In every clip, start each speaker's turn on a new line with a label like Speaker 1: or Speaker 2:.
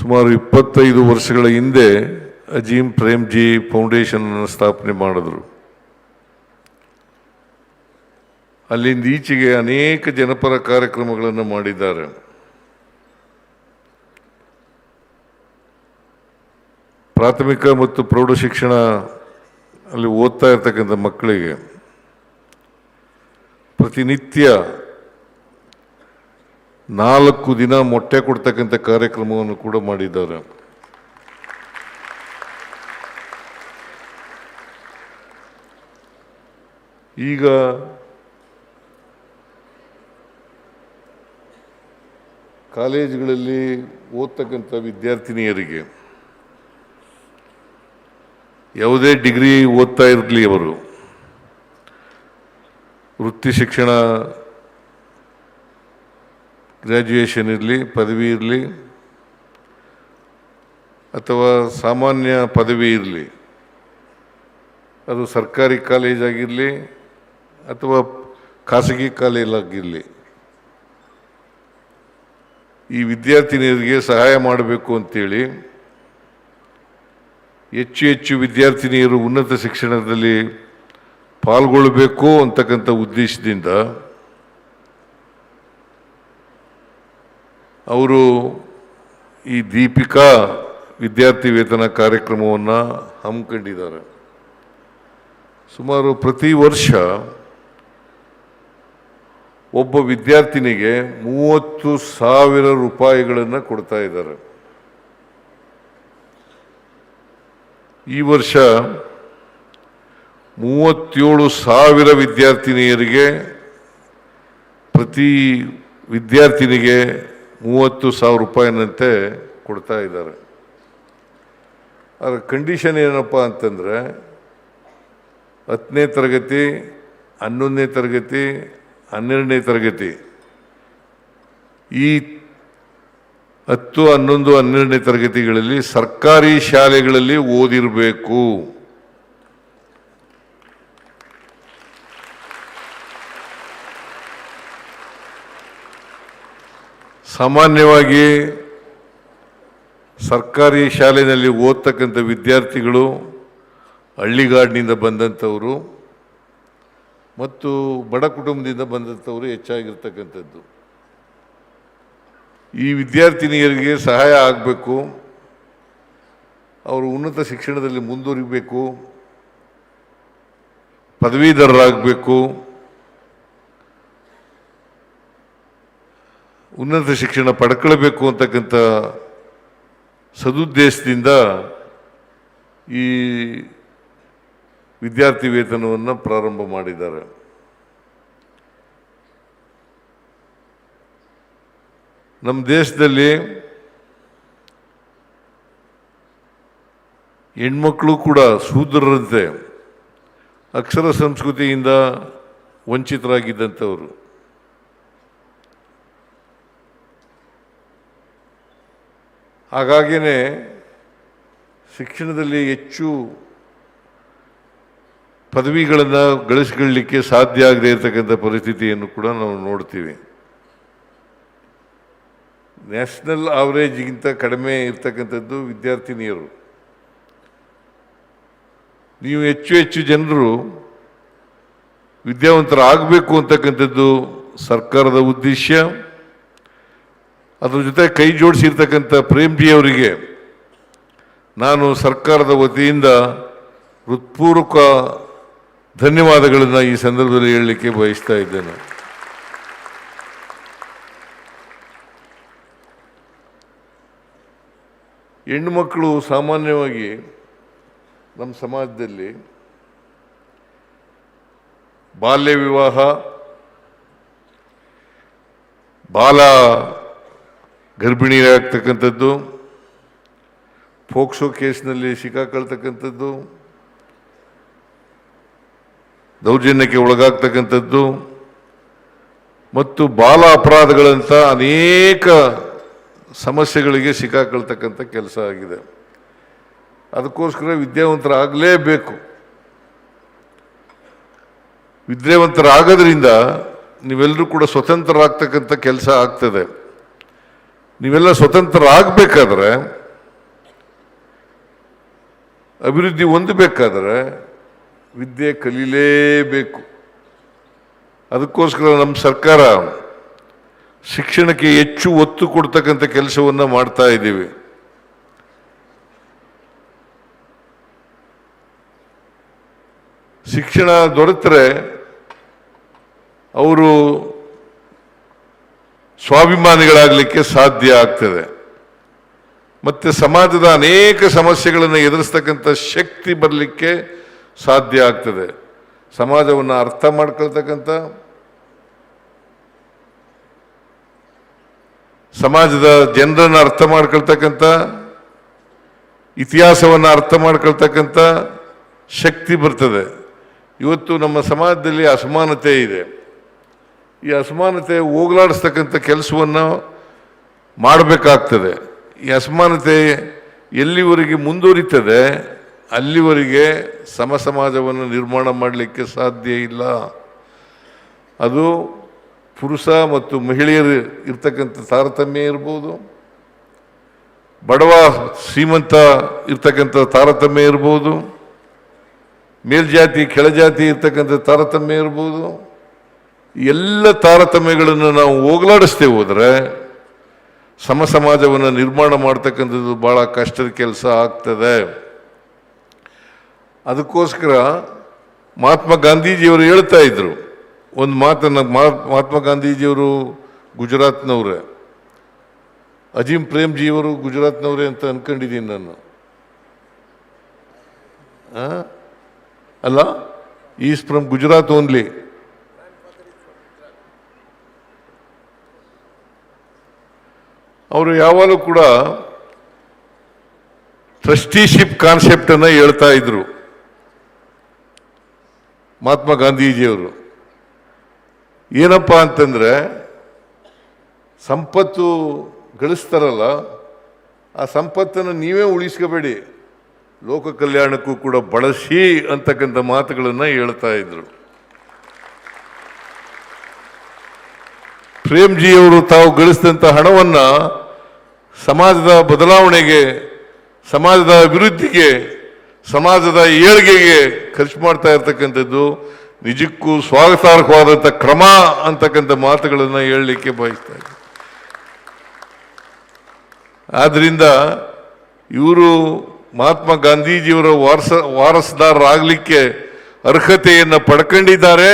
Speaker 1: ಸುಮಾರು ಇಪ್ಪತ್ತೈದು ವರ್ಷಗಳ ಹಿಂದೆ ಅಜೀಂ ಪ್ರೇಮ್ಜಿ ಫೌಂಡೇಶನ್ ಅನ್ನು ಸ್ಥಾಪನೆ ಮಾಡಿದ್ರು. ಅಲ್ಲಿಂದ ಈಚೆಗೆ ಅನೇಕ ಜನಪರ ಕಾರ್ಯಕ್ರಮಗಳನ್ನು ಮಾಡಿದ್ದಾರೆ. ಪ್ರಾಥಮಿಕ ಮತ್ತು ಪ್ರೌಢ ಶಿಕ್ಷಣ ಅಲ್ಲಿ ಓದ್ತಾ ಇರ್ತಕ್ಕಂಥ ಮಕ್ಕಳಿಗೆ ಪ್ರತಿನಿತ್ಯ ನಾಲ್ಕು ದಿನ ಮೊಟ್ಟೆ ಕೊಡ್ತಕ್ಕಂಥ ಕಾರ್ಯಕ್ರಮವನ್ನು ಕೂಡ ಮಾಡಿದ್ದಾರೆ. ಈಗ ಕಾಲೇಜುಗಳಲ್ಲಿ ಓದ್ತಕ್ಕಂಥ ವಿದ್ಯಾರ್ಥಿನಿಯರಿಗೆ ಯಾವುದೇ ಡಿಗ್ರಿ ಓದ್ತಾ ಇರಲಿ ಅವರು, ವೃತ್ತಿ ಶಿಕ್ಷಣ ಗ್ರ್ಯಾಜುಯೇಷನ್ ಇರಲಿ, ಪದವಿ ಇರಲಿ, ಅಥವಾ ಸಾಮಾನ್ಯ ಪದವಿ ಇರಲಿ, ಅದು ಸರ್ಕಾರಿ ಕಾಲೇಜ್ ಆಗಿರಲಿ, ಅಥವಾ ಖಾಸಗಿ ಕಾಲೇಜ್ ಆಗಿರಲಿ, ಈ ವಿದ್ಯಾರ್ಥಿನಿಯರಿಗೆ ಸಹಾಯ ಮಾಡಬೇಕು ಅಂತೇಳಿ ಹೆಚ್ಚು ಹೆಚ್ಚು ವಿದ್ಯಾರ್ಥಿನಿಯರು ಉನ್ನತ ಶಿಕ್ಷಣದಲ್ಲಿ ಪಾಲ್ಗೊಳ್ಳಬೇಕು ಅಂತಕ್ಕಂಥ ಉದ್ದೇಶದಿಂದ ಅವರು ಈ ದೀಪಿಕಾ ವಿದ್ಯಾರ್ಥಿ ವೇತನ ಕಾರ್ಯಕ್ರಮವನ್ನು ಹಮ್ಮಿಕೊಂಡಿದ್ದಾರೆ. ಸುಮಾರು ಪ್ರತಿ ವರ್ಷ ಒಬ್ಬ ವಿದ್ಯಾರ್ಥಿನಿಗೆ ಮೂವತ್ತು ಸಾವಿರ ರೂಪಾಯಿಗಳನ್ನು ಕೊಡ್ತಾ ಇದ್ದಾರೆ. ಈ ವರ್ಷ ಮೂವತ್ತೇಳು ಸಾವಿರ ವಿದ್ಯಾರ್ಥಿನಿಯರಿಗೆ ಪ್ರತಿ ವಿದ್ಯಾರ್ಥಿನಿಗೆ ಮೂವತ್ತು ಸಾವಿರ ರೂಪಾಯಿನಂತೆ ಕೊಡ್ತಾ ಇದ್ದಾರೆ. ಅದರ ಕಂಡೀಷನ್ ಏನಪ್ಪ ಅಂತಂದರೆ ಹತ್ತನೇ ತರಗತಿ, ಹನ್ನೊಂದನೇ ತರಗತಿ, ಹನ್ನೆರಡನೇ ತರಗತಿ. ಈ ಹತ್ತು, ಹನ್ನೊಂದು, ಹನ್ನೆರಡನೇ ತರಗತಿಗಳಲ್ಲಿ ಸರ್ಕಾರಿ ಶಾಲೆಗಳಲ್ಲಿ ಓದಿರಬೇಕು. ಸಾಮಾನ್ಯವಾಗಿ ಸರ್ಕಾರಿ ಶಾಲೆಯಲ್ಲಿ ಓದ್ತಕ್ಕಂಥ ವಿದ್ಯಾರ್ಥಿಗಳು, ಹಳ್ಳಿಗಾಡಿನಿಂದ ಬಂದಂಥವರು ಮತ್ತು ಬಡ ಕುಟುಂಬದಿಂದ ಬಂದಂಥವರು ಹೆಚ್ಚಾಗಿರ್ತಕ್ಕಂಥದ್ದು. ಈ ವಿದ್ಯಾರ್ಥಿನಿಯರಿಗೆ ಸಹಾಯ ಆಗಬೇಕು. ಅವರು ಉನ್ನತ ಶಿಕ್ಷಣದಲ್ಲಿ ಮುಂದುವರಿಬೇಕು. ಪದವೀಧರರಾಗಬೇಕು. ಉನ್ನತ ಶಿಕ್ಷಣ ಪಡ್ಕೊಳ್ಬೇಕು ಅಂತಕ್ಕಂಥ ಸದುದ್ದೇಶದಿಂದ ಈ ವಿದ್ಯಾರ್ಥಿ ವೇತನವನ್ನು ಪ್ರಾರಂಭ ಮಾಡಿದ್ದಾರೆ. ನಮ್ಮ ದೇಶದಲ್ಲಿ ಹೆಣ್ಮಕ್ಳು ಕೂಡ ಸೂದ್ರರಂತೆ ಅಕ್ಷರ ಸಂಸ್ಕೃತಿಯಿಂದ ವಂಚಿತರಾಗಿದ್ದಂಥವರು. ಹಾಗಾಗಿಯೇ ಶಿಕ್ಷಣದಲ್ಲಿ ಹೆಚ್ಚು ಪದವಿಗಳನ್ನು ಗಳಿಸ್ಕೊಳ್ಳಿಕ್ಕೆ ಸಾಧ್ಯ ಆಗದೆ ಇರತಕ್ಕಂಥ ಪರಿಸ್ಥಿತಿಯನ್ನು ಕೂಡ ನಾವು ನೋಡ್ತೀವಿ. ನ್ಯಾಷನಲ್ ಆವರೇಜ್ಗಿಂತ ಕಡಿಮೆ ಇರ್ತಕ್ಕಂಥದ್ದು ವಿದ್ಯಾರ್ಥಿನಿಯರು. ನೀವು ಹೆಚ್ಚು ಹೆಚ್ಚು ಜನರು ವಿದ್ಯಾವಂತರಾಗಬೇಕು ಅಂತಕ್ಕಂಥದ್ದು ಸರ್ಕಾರದ ಉದ್ದೇಶ. ಅದ್ರ ಜೊತೆ ಕೈ ಜೋಡಿಸಿರ್ತಕ್ಕಂಥ ಪ್ರೇಮ್ಜಿ ಅವರಿಗೆ ನಾನು ಸರ್ಕಾರದ ವತಿಯಿಂದ ಹೃತ್ಪೂರ್ವಕ ಧನ್ಯವಾದಗಳನ್ನು ಈ ಸಂದರ್ಭದಲ್ಲಿ ಹೇಳಲಿಕ್ಕೆ ಬಯಸ್ತಾ ಇದ್ದೇನೆ. ಹೆಣ್ಣು ಮಕ್ಕಳು ಸಾಮಾನ್ಯವಾಗಿ ನಮ್ಮ ಸಮಾಜದಲ್ಲಿ ಬಾಲ್ಯ ವಿವಾಹ, ಬಾಲ ಗರ್ಭಿಣಿಯಾಗ್ತಕ್ಕಂಥದ್ದು ಫೋಕ್ಸೋ ಕೇಸ್ನಲ್ಲಿ ಸಿಕ್ಕಾಕೊಳ್ತಕ್ಕಂಥದ್ದು, ದೌರ್ಜನ್ಯಕ್ಕೆ ಒಳಗಾಗ್ತಕ್ಕಂಥದ್ದು ಮತ್ತು ಬಾಲ ಅಪರಾಧಗಳಂಥ ಅನೇಕ ಸಮಸ್ಯೆಗಳಿಗೆ ಸಿಕ್ಕಾಕೊಳ್ತಕ್ಕಂಥ ಕೆಲಸ ಆಗಿದೆ. ಅದಕ್ಕೋಸ್ಕರ ವಿದ್ಯಾವಂತರಾಗಲೇಬೇಕು. ವಿದ್ಯಾವಂತರಾಗೋದ್ರಿಂದ ನೀವೆಲ್ಲರೂ ಕೂಡ ಸ್ವತಂತ್ರರಾಗ್ತಕ್ಕಂಥ ಕೆಲಸ ಆಗ್ತದೆ. ನೀವೆಲ್ಲ ಸ್ವತಂತ್ರ ಆಗಬೇಕಾದ್ರೆ ಅಭಿವೃದ್ಧಿ ಹೊಂದಬೇಕಾದ್ರೆ ವಿದ್ಯೆ ಕಲೀಲೇಬೇಕು. ಅದಕ್ಕೋಸ್ಕರ ನಮ್ಮ ಸರ್ಕಾರ ಶಿಕ್ಷಣಕ್ಕೆ ಹೆಚ್ಚು ಒತ್ತು ಕೊಡ್ತಕ್ಕಂಥ ಕೆಲಸವನ್ನು ಮಾಡ್ತಾ ಇದ್ದೀವಿ. ಶಿಕ್ಷಣ ದೊರೆತರೆ ಅವರು ಸ್ವಾಭಿಮಾನಿಗಳಾಗಲಿಕ್ಕೆ ಸಾಧ್ಯ ಆಗ್ತದೆ. ಮತ್ತು ಸಮಾಜದ ಅನೇಕ ಸಮಸ್ಯೆಗಳನ್ನು ಎದುರಿಸ್ತಕ್ಕಂಥ ಶಕ್ತಿ ಬರಲಿಕ್ಕೆ ಸಾಧ್ಯ ಆಗ್ತದೆ. ಸಮಾಜವನ್ನು ಅರ್ಥ ಮಾಡ್ಕೊಳ್ತಕ್ಕಂಥ ಸಮಾಜದ ಜನರನ್ನು ಅರ್ಥ ಮಾಡ್ಕೊಳ್ತಕ್ಕಂಥ ಇತಿಹಾಸವನ್ನು ಅರ್ಥ ಮಾಡ್ಕೊಳ್ತಕ್ಕಂಥ ಶಕ್ತಿ ಬರ್ತದೆ. ಇವತ್ತು ನಮ್ಮ ಸಮಾಜದಲ್ಲಿ ಅಸಮಾನತೆ ಇದೆ. ಈ ಅಸಮಾನತೆ ಹೋಗಲಾಡಿಸ್ತಕ್ಕಂಥ ಕೆಲಸವನ್ನು ಮಾಡಬೇಕಾಗ್ತದೆ. ಈ ಅಸಮಾನತೆ ಎಲ್ಲಿವರೆಗೆ ಮುಂದುವರಿತದೆ, ಅಲ್ಲಿವರೆಗೆ ಸಮ ಸಮಾಜವನ್ನು ನಿರ್ಮಾಣ ಮಾಡಲಿಕ್ಕೆ ಸಾಧ್ಯ ಇಲ್ಲ. ಅದು ಪುರುಷ ಮತ್ತು ಮಹಿಳೆಯರು ಇರ್ತಕ್ಕಂಥ ತಾರತಮ್ಯ ಇರ್ಬೋದು, ಬಡವ ಶ್ರೀಮಂತ ಇರ್ತಕ್ಕಂಥ ತಾರತಮ್ಯ ಇರ್ಬೋದು, ಮೇಲ್ಜಾತಿ, ಕೆಳಜಾತಿ ಇರ್ತಕ್ಕಂಥ ತಾರತಮ್ಯ ಇರ್ಬೋದು ಎಲ್ಲ ತಾರತಮ್ಯಗಳನ್ನು ನಾವು ಹೋಗಲಾಡಿಸ್ತೇ ಹೋದರೆ ಸಮ ಸಮಾಜವನ್ನು ನಿರ್ಮಾಣ ಮಾಡ್ತಕ್ಕಂಥದ್ದು ಭಾಳ ಕಷ್ಟದ ಕೆಲಸ ಆಗ್ತದೆ. ಅದಕ್ಕೋಸ್ಕರ ಮಹಾತ್ಮ ಗಾಂಧೀಜಿಯವರು ಹೇಳ್ತಾ ಇದ್ರು. ಒಂದು ಮಾತನ್ನು ಮಹಾ- ಮಹಾತ್ಮ ಗಾಂಧೀಜಿಯವರು ಗುಜರಾತ್ನವ್ರೆ. ಅಜೀಂ ಪ್ರೇಮ್ಜಿಯವರು ಗುಜರಾತ್ನವ್ರೆ ಅಂತ ಅನ್ಕೊಂಡಿದ್ದೀನಿ ನಾನು? ಅಲ್ಲ, ಈಸ್ ಫ್ರಮ್ ಗುಜರಾತ್ ಓನ್ಲಿ. ಅವರು ಯಾವಾಗಲೂ ಕೂಡ ಟ್ರಸ್ಟಿಶಿಪ್ ಕಾನ್ಸೆಪ್ಟ್ ಅನ್ನ ಹೇಳ್ತಾ ಇದ್ರು. ಮಹಾತ್ಮ ಗಾಂಧೀಜಿಯವರು. ಏನಪ್ಪ ಅಂತಂದ್ರೆ, ಸಂಪತ್ತು ಗಳಿಸ್ತಾರಲ್ಲ, ಆ ಸಂಪತ್ತನ್ನು ನೀವೇ ಉಳಿಸ್ಕೋಬೇಡಿ. ಲೋಕ ಕಲ್ಯಾಣಕ್ಕೂ ಕೂಡ ಬಳಸಿ ಅಂತಕ್ಕಂಥ ಮಾತುಗಳನ್ನು ಹೇಳ್ತಾ ಇದ್ರು. ಪ್ರೇಮ್ಜಿಯವರು ತಾವು ಗಳಿಸಿದಂಥ ಹಣವನ್ನ ಸಮಾಜದ ಬದಲಾವಣೆಗೆ, ಸಮಾಜದ ಅಭಿವೃದ್ಧಿಗೆ, ಸಮಾಜದ ಏಳಿಗೆಗೆ ಖರ್ಚು ಮಾಡ್ತಾ ಇರ್ತಕ್ಕಂಥದ್ದು ನಿಜಕ್ಕೂ ಸ್ವಾಗತಾರ್ಹವಾದಂಥ ಕ್ರಮ ಅಂತಕ್ಕಂಥ ಮಾತುಗಳನ್ನು ಹೇಳಲಿಕ್ಕೆ ಬಯಸ್ತಾ ಇದ್ದೀನಿ. ಆದ್ದರಿಂದ ಇವರು ಮಹಾತ್ಮ ಗಾಂಧೀಜಿಯವರ ವಾರಸ, ವಾರಸದಾರರಾಗಲಿಕ್ಕೆ ಅರ್ಹತೆಯನ್ನು ಪಡ್ಕೊಂಡಿದ್ದಾರೆ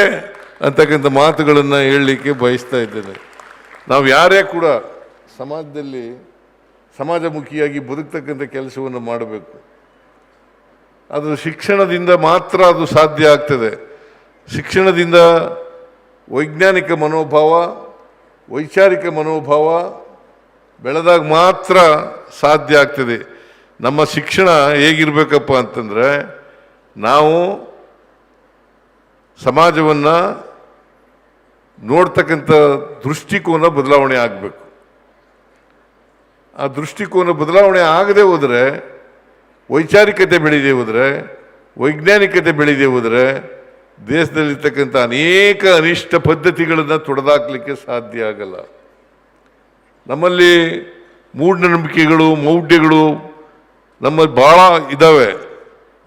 Speaker 1: ಅಂತಕ್ಕಂಥ ಮಾತುಗಳನ್ನು ಹೇಳಲಿಕ್ಕೆ ಬಯಸ್ತಾ ಇದ್ದೇನೆ. ನಾವು ಯಾರೇ ಕೂಡ ಸಮಾಜದಲ್ಲಿ ಸಮಾಜಮುಖಿಯಾಗಿ ಬದುಕ್ತಕ್ಕಂಥ ಕೆಲಸವನ್ನು ಮಾಡಬೇಕು. ಅದು ಶಿಕ್ಷಣದಿಂದ ಮಾತ್ರ ಅದು ಸಾಧ್ಯ ಆಗ್ತದೆ. ಶಿಕ್ಷಣದಿಂದ ವೈಜ್ಞಾನಿಕ ಮನೋಭಾವ, ವೈಚಾರಿಕ ಮನೋಭಾವ ಬೆಳೆದಾಗ ಮಾತ್ರ ಸಾಧ್ಯ ಆಗ್ತದೆ. ನಮ್ಮ ಶಿಕ್ಷಣ ಹೇಗಿರಬೇಕಪ್ಪ ಅಂತಂದರೆ, ನಾವು ಸಮಾಜವನ್ನು ನೋಡ್ತಕ್ಕಂಥ ದೃಷ್ಟಿಕೋನ ಬದಲಾವಣೆ ಆಗಬೇಕು. ಆ ದೃಷ್ಟಿಕೋನ ಬದಲಾವಣೆ ಆಗದೆ ಹೋದರೆ, ವೈಚಾರಿಕತೆ ಬೆಳೀದೆ ಹೋದರೆ, ವೈಜ್ಞಾನಿಕತೆ ಬೆಳೀದೆ ಹೋದರೆ, ದೇಶದಲ್ಲಿರ್ತಕ್ಕಂಥ ಅನೇಕ ಅನಿಷ್ಟ ಪದ್ಧತಿಗಳನ್ನು ತೊಡೆದಾಕಲಿಕ್ಕೆ ಸಾಧ್ಯ ಆಗಲ್ಲ. ನಮ್ಮಲ್ಲಿ ಮೂಢನಂಬಿಕೆಗಳು, ಮೌಢ್ಯಗಳು ನಮ್ಮಲ್ಲಿ ಭಾಳ ಇದ್ದಾವೆ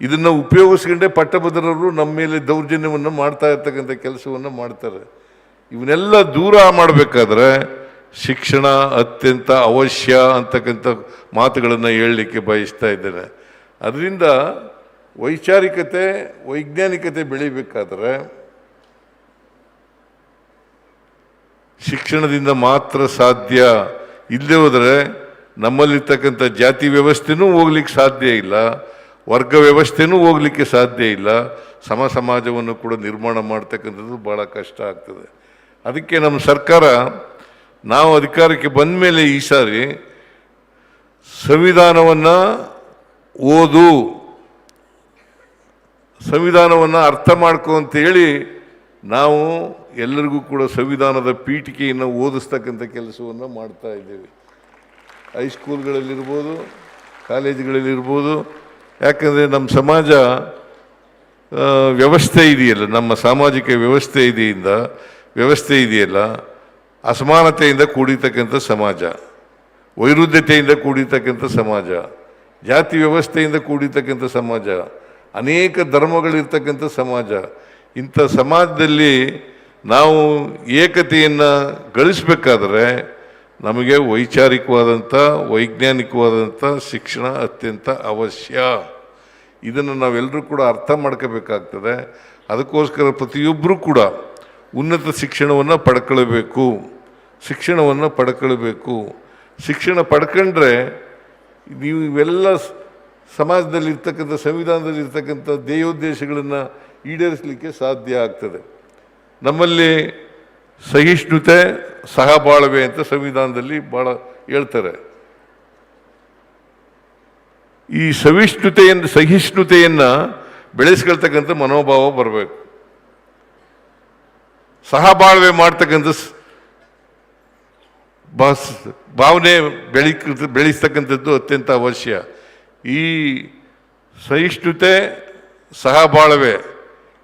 Speaker 1: ಇದನ್ನು ಉಪಯೋಗಿಸ್ಕೊಂಡೇ ಪಟ್ಟಭದ್ರರು ನಮ್ಮ ಮೇಲೆ ದೌರ್ಜನ್ಯವನ್ನು ಮಾಡ್ತಾ ಇರ್ತಕ್ಕಂಥ ಕೆಲಸವನ್ನು ಮಾಡ್ತಾರೆ. ಇವನ್ನೆಲ್ಲ ದೂರ ಮಾಡಬೇಕಾದ್ರೆ ಶಿಕ್ಷಣ ಅತ್ಯಂತ ಅವಶ್ಯ ಅಂತಕ್ಕಂಥ ಮಾತುಗಳನ್ನು ಹೇಳಲಿಕ್ಕೆ ಬಯಸ್ತಾ ಇದ್ದೇನೆ. ಅದರಿಂದ ವೈಚಾರಿಕತೆ, ವೈಜ್ಞಾನಿಕತೆ ಬೆಳಿಬೇಕಾದ್ರೆ ಶಿಕ್ಷಣದಿಂದ ಮಾತ್ರ ಸಾಧ್ಯ ಇಲ್ಲದೆ ಹೋದರೆ ನಮ್ಮಲ್ಲಿರ್ತಕ್ಕಂಥ ಜಾತಿ ವ್ಯವಸ್ಥೆನೂ ಹೋಗ್ಲಿಕ್ಕೆ ಸಾಧ್ಯ ಇಲ್ಲ, ವರ್ಗ ವ್ಯವಸ್ಥೆನೂ ಹೋಗ್ಲಿಕ್ಕೆ ಸಾಧ್ಯ ಇಲ್ಲ, ಸಮ ಸಮಾಜವನ್ನು ಕೂಡ ನಿರ್ಮಾಣ ಮಾಡ್ತಕ್ಕಂಥದ್ದು ಭಾಳ ಕಷ್ಟ ಆಗ್ತದೆ. ಅದಕ್ಕೆ ನಮ್ಮ ಸರ್ಕಾರ ನಾವು ಅಧಿಕಾರಕ್ಕೆ ಬಂದ ಮೇಲೆ ಈ ಸಾರಿ ಸಂವಿಧಾನವನ್ನು ಓದು, ಸಂವಿಧಾನವನ್ನು ಅರ್ಥ ಮಾಡ್ಕೊ ಅಂತೇಳಿ ನಾವು ಎಲ್ಲರಿಗೂ ಕೂಡ ಸಂವಿಧಾನದ ಪೀಠಿಕೆಯನ್ನು ಓದಿಸ್ತಕ್ಕಂಥ ಕೆಲಸವನ್ನು ಮಾಡ್ತಾ ಇದ್ದೇವೆ. ಹೈಸ್ಕೂಲ್ಗಳಲ್ಲಿರ್ಬೋದು ಕಾಲೇಜುಗಳಲ್ಲಿರ್ಬೋದು, ಯಾಕಂದರೆ ನಮ್ಮ ಸಮಾಜ ವ್ಯವಸ್ಥೆ ಇದೆಯಲ್ಲ, ನಮ್ಮ ಸಾಮಾಜಿಕ ವ್ಯವಸ್ಥೆ ಇದೆಯಿಂದ ವ್ಯವಸ್ಥೆ ಇದೆಯಲ್ಲ ಅಸಮಾನತೆಯಿಂದ ಕೂಡಿರ್ತಕ್ಕಂಥ ಸಮಾಜ, ವೈರುಧ್ಯತೆಯಿಂದ ಕೂಡಿರ್ತಕ್ಕಂಥ ಸಮಾಜ, ಜಾತಿ ವ್ಯವಸ್ಥೆಯಿಂದ ಕೂಡಿರ್ತಕ್ಕಂಥ ಸಮಾಜ, ಅನೇಕ ಧರ್ಮಗಳಿರ್ತಕ್ಕಂಥ ಸಮಾಜ, ಇಂಥ ಸಮಾಜದಲ್ಲಿ ನಾವು ಏಕತೆಯನ್ನು ಗಳಿಸಬೇಕಾದ್ರೆ ನಮಗೆ ವೈಚಾರಿಕವಾದಂಥ, ವೈಜ್ಞಾನಿಕವಾದಂಥ ಶಿಕ್ಷಣ ಅತ್ಯಂತ ಅವಶ್ಯ. ಇದನ್ನು ನಾವೆಲ್ಲರೂ ಕೂಡ ಅರ್ಥ ಮಾಡ್ಕೋಬೇಕಾಗ್ತದೆ. ಅದಕ್ಕೋಸ್ಕರ ಪ್ರತಿಯೊಬ್ಬರೂ ಕೂಡ ಉನ್ನತ ಶಿಕ್ಷಣವನ್ನು ಪಡ್ಕೊಳ್ಬೇಕು. ಶಿಕ್ಷಣವನ್ನು ಪಡ್ಕೊಳ್ಬೇಕು. ಶಿಕ್ಷಣ ಪಡ್ಕೊಂಡ್ರೆ ನೀವು ಇವೆಲ್ಲ ಸಮಾಜದಲ್ಲಿರ್ತಕ್ಕಂಥ, ಸಂವಿಧಾನದಲ್ಲಿರ್ತಕ್ಕಂಥ ಧ್ಯೇಯೋದ್ದೇಶಗಳನ್ನು ಈಡೇರಿಸಲಿಕ್ಕೆ ಸಾಧ್ಯ ಆಗ್ತದೆ. ನಮ್ಮಲ್ಲಿ ಸಹಿಷ್ಣುತೆ ಸಹ ಬಾಳ್ವೆ ಅಂತ ಸಂವಿಧಾನದಲ್ಲಿ ಭಾಳ ಹೇಳ್ತಾರೆ. ಈ ಸಹಿಷ್ಣುತೆಯನ್ನು ಸಹಿಷ್ಣುತೆಯನ್ನು ಬೆಳೆಸ್ಕೊಳ್ತಕ್ಕಂಥ ಮನೋಭಾವ ಬರಬೇಕು. ಸಹಬಾಳ್ವೆ ಮಾಡ್ತಕ್ಕಂಥ ಬಸ್ ಭಾವನೆ ಬೆಳಿ ಬೆಳೆಸ್ತಕ್ಕಂಥದ್ದು ಅತ್ಯಂತ ಅವಶ್ಯ. ಈ ಸಹಿಷ್ಣುತೆ, ಸಹಬಾಳ್ವೆ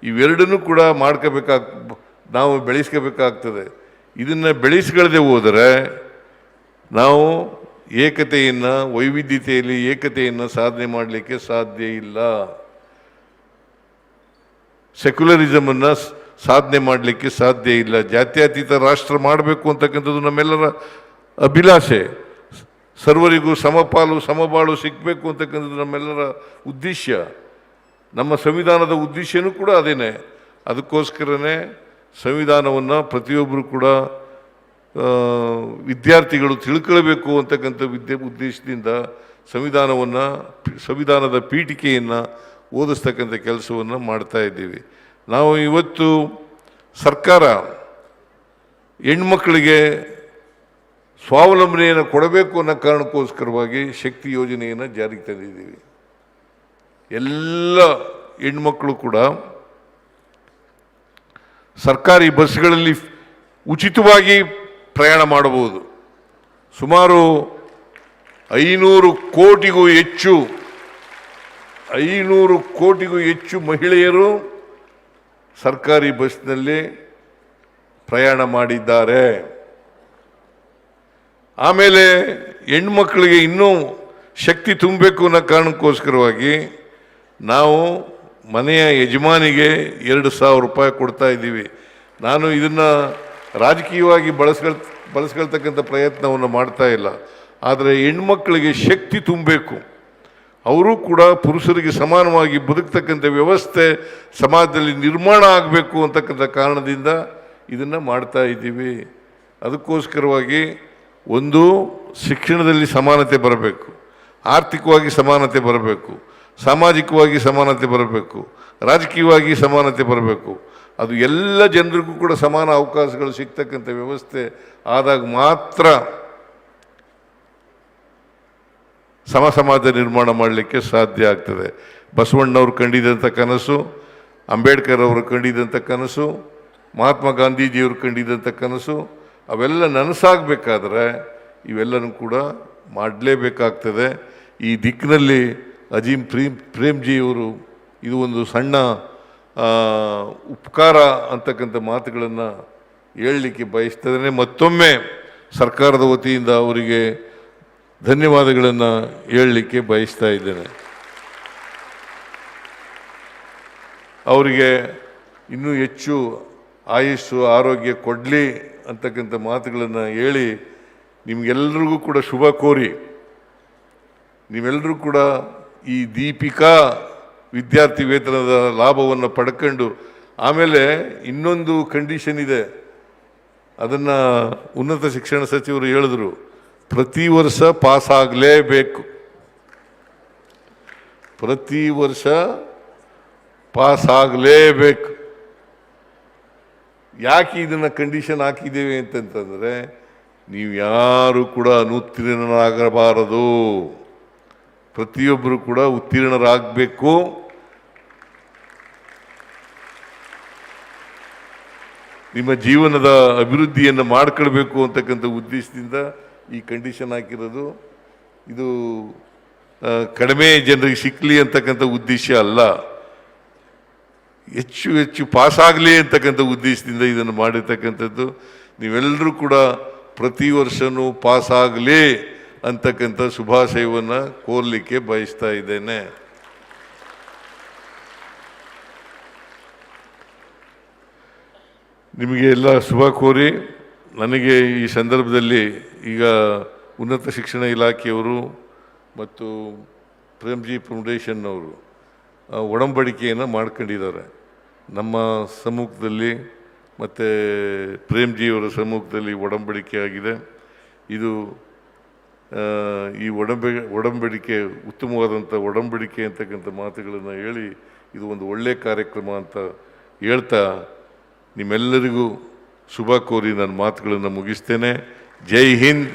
Speaker 1: ಇವೆರಡನ್ನೂ ಕೂಡ ಮಾಡ್ಕೋಬೇಕಾಗ್ ನಾವು ಬೆಳೆಸ್ಕೋಬೇಕಾಗ್ತದೆ. ಇದನ್ನು ಬೆಳೆಸ್ಕೊಳ್ಳದೆ ಹೋದರೆ ನಾವು ಏಕತೆಯನ್ನು, ವೈವಿಧ್ಯತೆಯಲ್ಲಿ ಏಕತೆಯನ್ನು ಸಾಧನೆ ಮಾಡಲಿಕ್ಕೆ ಸಾಧ್ಯ ಇಲ್ಲ. ಸೆಕ್ಯುಲರಿಸಮನ್ನು ಸಾಧನೆ ಮಾಡಲಿಕ್ಕೆ ಸಾಧ್ಯ ಇಲ್ಲ. ಜಾತ್ಯತೀತ ರಾಷ್ಟ್ರ ಮಾಡಬೇಕು ಅಂತಕ್ಕಂಥದ್ದು ನಮ್ಮೆಲ್ಲರ ಅಭಿಲಾಷೆ. ಸರ್ವರಿಗೂ ಸಮಪಾಲು, ಸಮಬಾಳು ಸಿಗಬೇಕು ಅಂತಕ್ಕಂಥದ್ದು ನಮ್ಮೆಲ್ಲರ ಉದ್ದೇಶ ನಮ್ಮ ಸಂವಿಧಾನದ ಉದ್ದೇಶನೂ ಕೂಡ ಅದೇನೆ. ಅದಕ್ಕೋಸ್ಕರನೇ ಸಂವಿಧಾನವನ್ನು ಪ್ರತಿಯೊಬ್ಬರು ಕೂಡ ವಿದ್ಯಾರ್ಥಿಗಳು ತಿಳ್ಕೊಳ್ಬೇಕು ಅಂತಕ್ಕಂಥ ವಿದ್ಯೆ, ಉದ್ದೇಶದಿಂದ ಸಂವಿಧಾನವನ್ನು, ಸಂವಿಧಾನದ ಪೀಠಿಕೆಯನ್ನು ಓದಿಸ್ತಕ್ಕಂಥ ಕೆಲಸವನ್ನು ಮಾಡ್ತಾ ಇದ್ದೀವಿ. ನಾವು ಇವತ್ತು ಸರ್ಕಾರ ಹೆಣ್ಮಕ್ಳಿಗೆ ಸ್ವಾವಲಂಬನೆಯನ್ನು ಕೊಡಬೇಕು ಅನ್ನೋ ಕಾರಣಕ್ಕೋಸ್ಕರವಾಗಿ ಶಕ್ತಿ ಯೋಜನೆಯನ್ನು ಜಾರಿಗೆ ತಂದಿದ್ದೀವಿ. ಎಲ್ಲ ಹೆಣ್ಮಕ್ಕಳು ಕೂಡ ಸರ್ಕಾರಿ ಬಸ್ಗಳಲ್ಲಿ ಉಚಿತವಾಗಿ ಪ್ರಯಾಣ ಮಾಡಬಹುದು. ಸುಮಾರು ಐನೂರು ಕೋಟಿಗೂ ಹೆಚ್ಚು, ಐನೂರು ಕೋಟಿಗೂ ಹೆಚ್ಚು ಮಹಿಳೆಯರು ಸರ್ಕಾರಿ ಬಸ್ನಲ್ಲಿ ಪ್ರಯಾಣ ಮಾಡಿದ್ದಾರೆ. ಆಮೇಲೆ ಹೆಣ್ಮಕ್ಳಿಗೆ ಇನ್ನೂ ಶಕ್ತಿ ತುಂಬಬೇಕು ಅನ್ನೋ ಕಾರಣಕ್ಕೋಸ್ಕರವಾಗಿ ನಾವು ಮನೆಯ ಯಜಮಾನಿಗೆ ಎರಡು ಸಾವಿರ ರೂಪಾಯಿ ಕೊಡ್ತಾ ಇದ್ದೀವಿ. ನಾನು ಇದನ್ನು ರಾಜಕೀಯವಾಗಿ ಬಳಸ್ಕೊಳ್, ಬಳಸ್ಕೊಳ್ತಕ್ಕಂಥ ಪ್ರಯತ್ನವನ್ನು ಮಾಡ್ತಾ ಇಲ್ಲ. ಆದರೆ ಹೆಣ್ಮಕ್ಳಿಗೆ ಶಕ್ತಿ ತುಂಬಬೇಕು. ಅವರು ಕೂಡ ಪುರುಷರಿಗೆ ಸಮಾನವಾಗಿ ಬದುಕ್ತಕ್ಕಂಥ ವ್ಯವಸ್ಥೆ ಸಮಾಜದಲ್ಲಿ ನಿರ್ಮಾಣ ಆಗಬೇಕು ಅಂತಕ್ಕಂಥ ಕಾರಣದಿಂದ ಇದನ್ನು ಮಾಡ್ತಾ ಇದ್ದೀವಿ. ಅದಕ್ಕೋಸ್ಕರವಾಗಿ ಒಂದು, ಶಿಕ್ಷಣದಲ್ಲಿ ಸಮಾನತೆ ಬರಬೇಕು. ಆರ್ಥಿಕವಾಗಿ ಸಮಾನತೆ ಬರಬೇಕು. ಸಾಮಾಜಿಕವಾಗಿ ಸಮಾನತೆ ಬರಬೇಕು. ರಾಜಕೀಯವಾಗಿ ಸಮಾನತೆ ಬರಬೇಕು. ಅದು ಎಲ್ಲ ಜನರಿಗೂ ಕೂಡ ಸಮಾನ ಅವಕಾಶಗಳು ಸಿಗ್ತಕ್ಕಂಥ ವ್ಯವಸ್ಥೆ ಆದಾಗ ಮಾತ್ರ ಸಮ ಸಮಾಜ ನಿರ್ಮಾಣ ಮಾಡಲಿಕ್ಕೆ ಸಾಧ್ಯ ಆಗ್ತದೆ. ಬಸವಣ್ಣವ್ರು ಕಂಡಿದಂಥ ಕನಸು, ಅಂಬೇಡ್ಕರ್ ಅವರು ಕಂಡಿದಂಥ ಕನಸು, ಮಹಾತ್ಮ ಗಾಂಧೀಜಿಯವರು ಕಂಡಿದಂಥ ಕನಸು, ಅವೆಲ್ಲ ನನಸಾಗಬೇಕಾದ್ರೆ ಇವೆಲ್ಲನೂ ಕೂಡ ಮಾಡಲೇಬೇಕಾಗ್ತದೆ. ಈ ದಿಕ್ಕಿನಲ್ಲಿ ಅಜೀಂ ಪ್ರೇಮ್ ಪ್ರೇಮ್ಜಿಯವರು ಇದು ಒಂದು ಸಣ್ಣ ಉಪಕಾರ ಅಂತಕ್ಕಂಥ ಮಾತುಗಳನ್ನು ಹೇಳಲಿಕ್ಕೆ ಬಯಸ್ತೇನೆ. ಮತ್ತೊಮ್ಮೆ ಸರ್ಕಾರದ ವತಿಯಿಂದ ಅವರಿಗೆ ಧನ್ಯವಾದಗಳನ್ನು ಹೇಳಲಿಕ್ಕೆ ಬಯಸ್ತಾ ಇದ್ದೇನೆ. ಅವರಿಗೆ ಇನ್ನೂ ಹೆಚ್ಚು ಆಯಸ್ಸು, ಆರೋಗ್ಯ ಕೊಡಲಿ ಅಂತಕ್ಕಂಥ ಮಾತುಗಳನ್ನು ಹೇಳಿ ನಿಮಗೆಲ್ಲರಿಗೂ ಕೂಡ ಶುಭ ಕೋರಿ. ನೀವೆಲ್ಲರೂ ಕೂಡ ಈ ದೀಪಿಕಾ ವಿದ್ಯಾರ್ಥಿ ವೇತನದ ಲಾಭವನ್ನು ಪಡ್ಕೊಂಡು ಆಮೇಲೆ ಇನ್ನೊಂದು ಕಂಡೀಷನ್ ಇದೆ. ಅದನ್ನು ಉನ್ನತ ಶಿಕ್ಷಣ ಸಚಿವರು ಹೇಳಿದ್ರು. ಪ್ರತಿ ವರ್ಷ ಪಾಸ್ ಆಗಲೇಬೇಕು ಪ್ರತಿ ವರ್ಷ ಪಾಸ್ ಆಗಲೇಬೇಕು ಯಾಕೆ ಇದನ್ನು ಕಂಡೀಷನ್ ಹಾಕಿದ್ದೇವೆ ಅಂತಂತಂದರೆ, ನೀವು ಯಾರು ಕೂಡ ಅನುತ್ತೀರ್ಣರಾಗಬಾರದು. ಪ್ರತಿಯೊಬ್ಬರು ಕೂಡ ಉತ್ತೀರ್ಣರಾಗಬೇಕು. ನಿಮ್ಮ ಜೀವನದ ಅಭಿವೃದ್ಧಿಯನ್ನು ಮಾಡ್ಕೊಳ್ಬೇಕು ಅಂತಕ್ಕಂಥ ಉದ್ದೇಶದಿಂದ ಈ ಕಂಡೀಷನ್ ಹಾಕಿರೋದು, ಇದು ಕಡಿಮೆ ಜನರಿಗೆ ಸಿಕ್ಕಲಿ ಅಂತಕ್ಕಂಥ ಉದ್ದೇಶ ಅಲ್ಲ. ಹೆಚ್ಚು ಹೆಚ್ಚು ಪಾಸಾಗಲಿ ಅಂತಕ್ಕಂಥ ಉದ್ದೇಶದಿಂದ ಇದನ್ನು ಮಾಡಿರ್ತಕ್ಕಂಥದ್ದು. ನೀವೆಲ್ಲರೂ ಕೂಡ ಪ್ರತಿ ವರ್ಷವೂ ಪಾಸಾಗಲಿ ಅಂತಕ್ಕಂಥ ಶುಭಾಶಯವನ್ನು ಕೋರ್ಲಿಕ್ಕೆ ಬಯಸ್ತಾ ಇದ್ದೇನೆ. ನಿಮಗೆ ಎಲ್ಲ ಶುಭ ಕೋರಿ, ನನಗೆ ಈ ಸಂದರ್ಭದಲ್ಲಿ ಈಗ ಉನ್ನತ ಶಿಕ್ಷಣ ಇಲಾಖೆಯವರು ಮತ್ತು ಪ್ರೇಮ್ಜಿ ಫೌಂಡೇಶನ್ ಅವರು ಒಡಂಬಡಿಕೆಯನ್ನು ಮಾಡ್ಕೊಂಡಿದ್ದಾರೆ. ನಮ್ಮ ಸಮ್ಮುಖದಲ್ಲಿ ಮತ್ತು ಪ್ರೇಮ್ಜಿಯವರ ಸಮ್ಮುಖದಲ್ಲಿ ಒಡಂಬಡಿಕೆ ಆಗಿದೆ. ಇದು ಈ ಒಡಂಬೆ, ಒಡಂಬಡಿಕೆ, ಉತ್ತಮವಾದಂಥ ಒಡಂಬಡಿಕೆ ಅಂತಕ್ಕಂಥ ಮಾತುಗಳನ್ನು ಹೇಳಿ ಇದು ಒಂದು ಒಳ್ಳೆಯ ಕಾರ್ಯಕ್ರಮ ಅಂತ ಹೇಳ್ತಾ ನಿಮ್ಮೆಲ್ಲರಿಗೂ ಶುಭ ಕೋರಿ ನನ್ನ ಮಾತುಗಳನ್ನು ಮುಗಿಸ್ತೇನೆ. ಜೈ ಹಿಂದ್